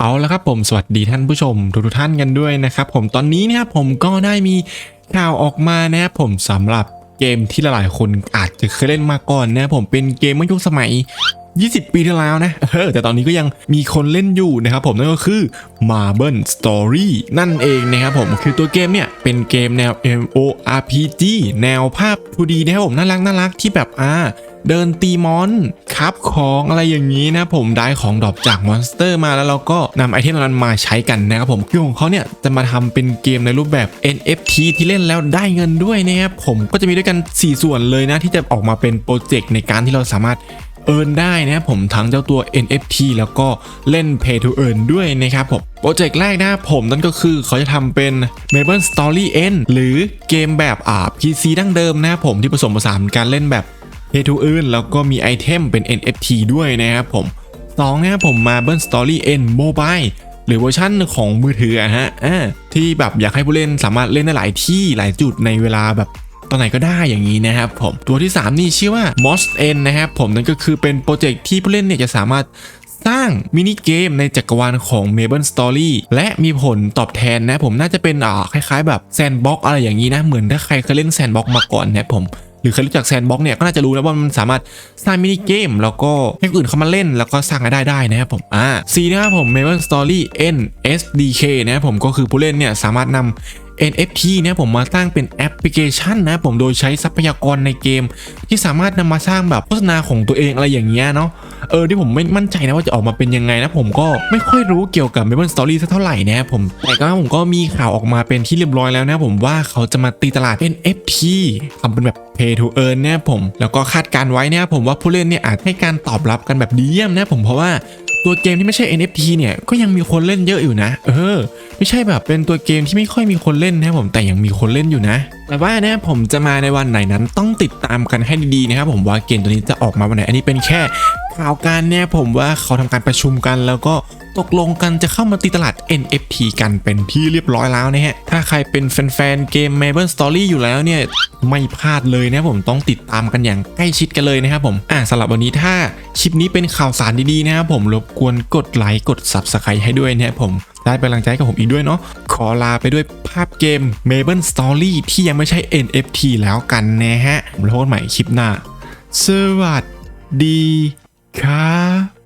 เอาละครับผมสวัสดีท่านผู้ชมทุกท่านกันด้วยนะครับผมตอนนี้นะครับผมก็ได้มีข่าวออกมานะครับผมสำหรับเกมที่หลายๆคนอาจจะเคยเล่นมาก่อนนะครับผมเป็นเกมเมื่อยุคสมัย 20 ปีที่แล้วนะเออแต่ตอนนี้ก็ยังมีคนเล่นอยู่นะครับผมนั่นก็คือ Marble Story นั่นเองนะครับผมคือตัวเกมเนี่ยเป็นเกมแนว MORPG แนวภาพ 2D นะครับผมน่ารักน่ารักที่แบบอ่า เดินตีมอนครับของอะไรอย่างนี้นะผมได้ของดรอปจากมอนสเตอร์มาแล้วเราก็นำไอเทมนั้นมาใช้กันนะครับผมคือของเขาเนี่ยจะมาทำเป็นเกมในรูปแบบ NFT ที่เล่นแล้วได้เงินด้วยนะครับผมก็จะมีด้วยกัน 4 ส่วนเลยนะ ที่จะออกมาเป็นโปรเจกต์ในการที่เราสามารถเอินได้นะครับผมทั้งเจ้าตัว NFT แล้วก็เล่น Pay to Earn ด้วยนะครับผมโปรเจกต์แรกนะครับผมนั่นก็คือเขาจะทำเป็น Maple Story End หรือเกมแบบอ่า PC ดั้งเดิมนะครับผมที่ผสมผสานการเล่นแบบ เพทูอื่นแล้วก็มีไอเทมเป็น NFT ด้วยนะครับผม2นะครับผม Marble Story N Mobile หรือเวอร์ชันของมือถืออะฮะที่แบบอยากให้ผู้เล่นสามารถเล่นได้หลายที่หลายจุดในเวลาแบบตอนไหนก็ได้อย่างนี้นะครับผมตัวที่ 3 นี่ชื่อว่า Moss N นะครับผมนั่นก็คือเป็นโปรเจกต์ที่ผู้เล่นเนี่ยจะสามารถสร้างมินิเกมในจักรวาลของ Maple Story และมีผลตอบแทนนะผมน่าจะเป็นอ่าคล้ายๆ แบบแซนบ็อกอะไรอย่างนี้นะ เหมือนถ้าใครเคยเล่นแซนบ็อกมาก่อนนี่ยผม รือใครรู้จักแซนบ็อกเนี่ยก็น่าจะรู้นะว่ามันสามารถสร้างมินิเกมแล้วก็ให้คนอื่นเข้ามาเล่น แล้วก็สร้างรายได้ได้นะครับผมอ่า C นะครับผม Maven Story N SDK นะครับผมก็คือผู้เล่นเนี่ยสามารถนำ NFT เนี่ยผมมาสร้างเป็นแอปพลิเคชันนะครับผมโดยใช้ทรัพยากรในเกม ที่สามารถนำมาสร้างแบบโฆษณาของตัวเองอะไรอย่างเงี้ยเนาะ เออที่ผมไม่มั่นใจนะว่าจะออกมาเป็นยังไงนะ ผมก็ไม่ค่อยรู้เกี่ยวกับ Maven Story สักเท่าไหร่นะผมแต่ก็ผมก็มีข่าวออกมาเป็นที่เรียบร้อยแล้วนะผมว่าเขาจะมาตีตลาด NFT ทำเป็นแบบ Pay to Earn เนี่ยผม แล้วก็คาดการไว้นะผมว่าผู้เล่นเนี่ยอาจให้การตอบรับกันแบบดีเยี่ยมนะผมเพราะว่า ตัวเกมที่ไม่ใช่ NFT เนี่ยก็ยังมีคนเล่นเยอะอยู่นะ เออ ไม่ใช่แบบเป็นตัวเกมที่ไม่ค่อยมีคนเล่นนะผมแต่ยังมีคนเล่นอยู่นะ แต่ว่าเนี่ยผมจะมาในวันไหนนั้นต้องติดตามกันให้ดีๆนะครับผมว่าเกมตัวนี้จะออกมาวันไหนอันนี้เป็นแค่ข่าวการเนี่ยผมว่าเขาทำการประชุมกันแล้วก็ ตกลงกันจะเข้ามาตีตลาด NFT กันเป็นที่เรียบร้อยแล้วนะฮะ ถ้าใครเป็นแฟนๆ เกม Maple Story อยู่แล้วเนี่ย ไม่พลาดเลยนะผมต้องติดตามกันอย่างใกล้ชิดกันเลยนะครับผม อ่าสำหรับวันนี้ถ้าคลิปนี้เป็นข่าวสารดีๆนะครับผมรบกวนกดไลค์กด Subscribe ให้ด้วยนะครับผมได้เป็นกำลังใจกับผมอีกด้วยเนาะขอลาไปด้วยภาพเกม Maple Story ที่ยังไม่ใช่ NFT แล้วกันนะฮะผมแล้วพบกันใหม่คลิปหน้าสวัสดีครับ